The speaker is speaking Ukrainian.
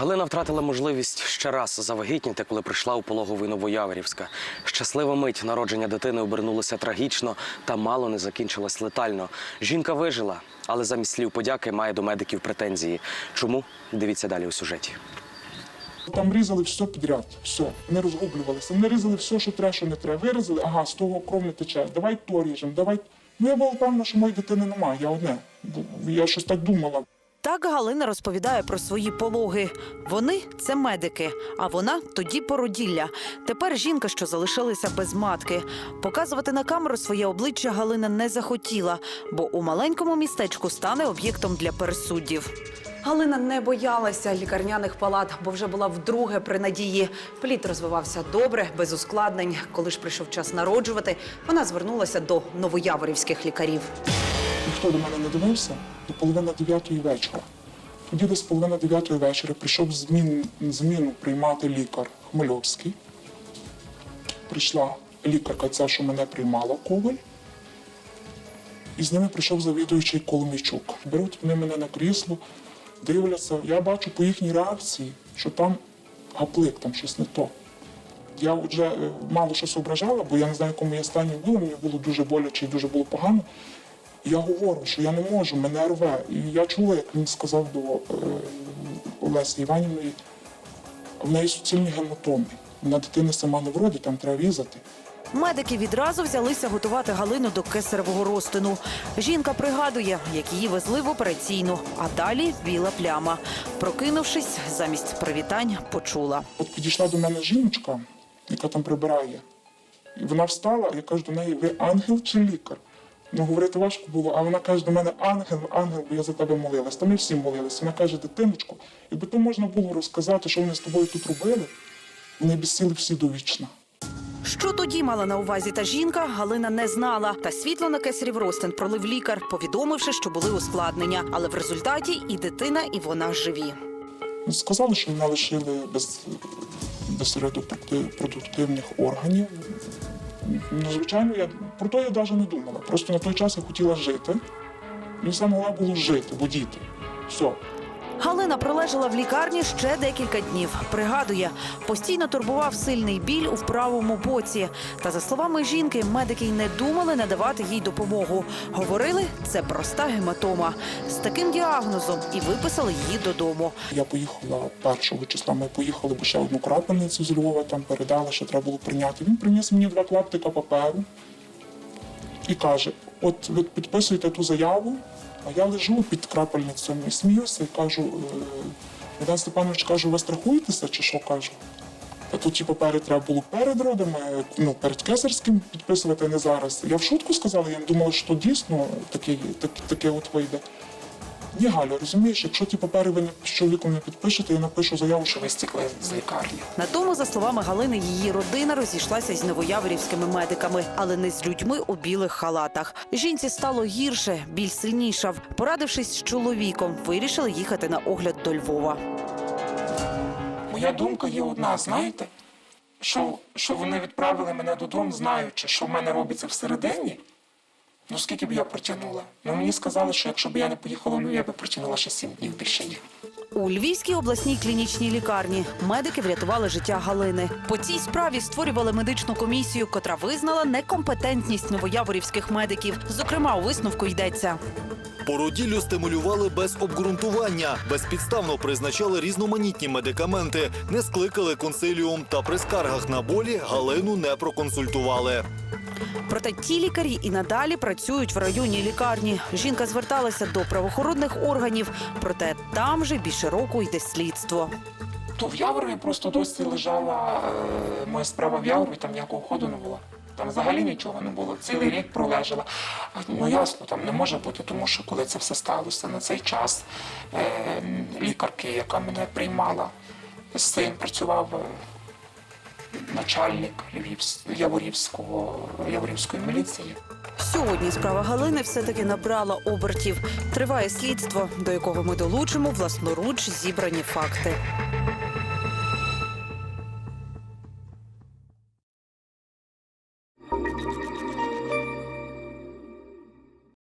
Галина втратила можливість ще раз завагітніти, коли прийшла у пологовий Новояворівська. Щаслива мить народження дитини обернулася трагічно та мало не закінчилась летально. Жінка вижила, але замість слів подяки має до медиків претензії. Чому? Дивіться далі у сюжеті. Там різали все підряд, все, не розгублювалися. Вони різали все, що треба, що не треба. Вирізали, ага, з того кров не тече, давай то ріжемо, давай. Ну я була впевнена, що моєї дитини немає, я одне. Я щось так думала. Так Галина розповідає про свої пологи. Вони це медики, а вона тоді породілля. Тепер жінка, що залишилася без матки. Показувати на камеру своє обличчя Галина не захотіла, бо у маленькому містечку стане об'єктом для пересуддів. Галина не боялася лікарняних палат, бо вже була вдруге при надії. Плід розвивався добре, без ускладнень. Коли ж прийшов час народжувати, вона звернулася до новояворівських лікарів. Ніхто до мене не дивився до половини дев'ятої вечора. Тоді десь половина дев'ятої вечора прийшов змін, зміну приймати лікар Хмельовський. Прийшла лікарка, ця, що мене приймала, Коваль. І з ними прийшов завідуючий Коломійчук. Беруть вони мене на крісло, дивляться. Я бачу по їхній реакції, що там гаплик, там щось не то. Я вже е, мало що соображала, бо я не знаю, якому я стані було, мені було дуже боляче і дуже було погано. Я говорю, що я не можу, мене рве. І я чула, як він сказав до е, Олесі Іванівної, в неї суцільні гематоми. Вона дитина сама не вродить, там треба різати. Медики відразу взялися готувати Галину до кесаревого розтину. Жінка пригадує, як її везли в операційну, а далі біла пляма. Прокинувшись, замість привітань почула. От підійшла до мене жіночка, яка там прибирає. І вона встала, я кажу до неї, ви ангел чи лікар? Ну, говорити важко було, а вона каже до мене ангел, ангел, бо я за тебе молилась. Та ми всі молилися. Вона каже, дитиночку, якби то можна було розказати, що вони з тобою тут робили, вони б сіли всі довічно. Що тоді мала на увазі та жінка, Галина не знала. Та світло на кесарів розтин пролив лікар, повідомивши, що були ускладнення. Але в результаті і дитина, і вона живі. Сказали, що мене лишили без, без репродуктивних органів. Звичайно, я про то я навіть не думала. Просто на той час я хотіла жити. Мені саме головне було жити, будіти. Все. Галина пролежала в лікарні ще декілька днів. Пригадує, постійно турбував сильний біль у вправому боці. Та за словами жінки, медики й не думали надавати їй допомогу. Говорили, це проста гематома. З таким діагнозом і виписали її додому. Я поїхала першого числа. Ми поїхали, бо ще одну крапельницю з Львова там передали, що треба було прийняти. Він приніс мені два клаптика паперу і каже: от ви підписуєте ту заяву, а я лежу під крапельницею і сміюся і кажу, «Е, Богдан Степанович каже, ви страхуєтеся чи що кажу? А тут ті папери треба було перед родами, ну, перед кесарським підписувати, а не зараз. Я в шутку сказала, я думала, що дійсно таке, так, таке от вийде. Ні, Галя, розумієш, якщо ті папери ви з чоловіком не підпишете, я напишу заяву, що ви стікли з лікарні. На тому, за словами Галини, її родина розійшлася з новояворівськими медиками, але не з людьми у білих халатах. Жінці стало гірше, біль сильнішав. Порадившись з чоловіком, вирішили їхати на огляд до Львова. Моя думка є одна, знаєте, що, що вони відправили мене додому, знаючи, що в мене робиться всередині. Ну скільки б я протягнула? Ну мені сказали, що якщо б я не поїхала ну я б протягнула ще сім днів більше. У Львівській обласній клінічній лікарні медики врятували життя Галини. По цій справі створювали медичну комісію, котра визнала некомпетентність новояворівських медиків. Зокрема, у висновку йдеться. Породіллю стимулювали без обґрунтування, безпідставно призначали різноманітні медикаменти, не скликали консиліум та при скаргах на болі Галину не проконсультували. Проте ті лікарі і надалі працюють в районній лікарні. Жінка зверталася до правоохоронних органів, проте там же більше року йде слідство. То в Яворові просто досі лежала е, моя справа в Яворові, там ніякого ходу не було. Там взагалі нічого не було. Цілий рік пролежала. Ну ясно, там не може бути, тому що коли це все сталося на цей час, е, лікарки, яка мене приймала, син працював. е, Начальник Яворівського Яворівської міліції. Сьогодні справа Галини все-таки набрала обертів. Триває слідство, до якого ми долучимо власноруч зібрані факти.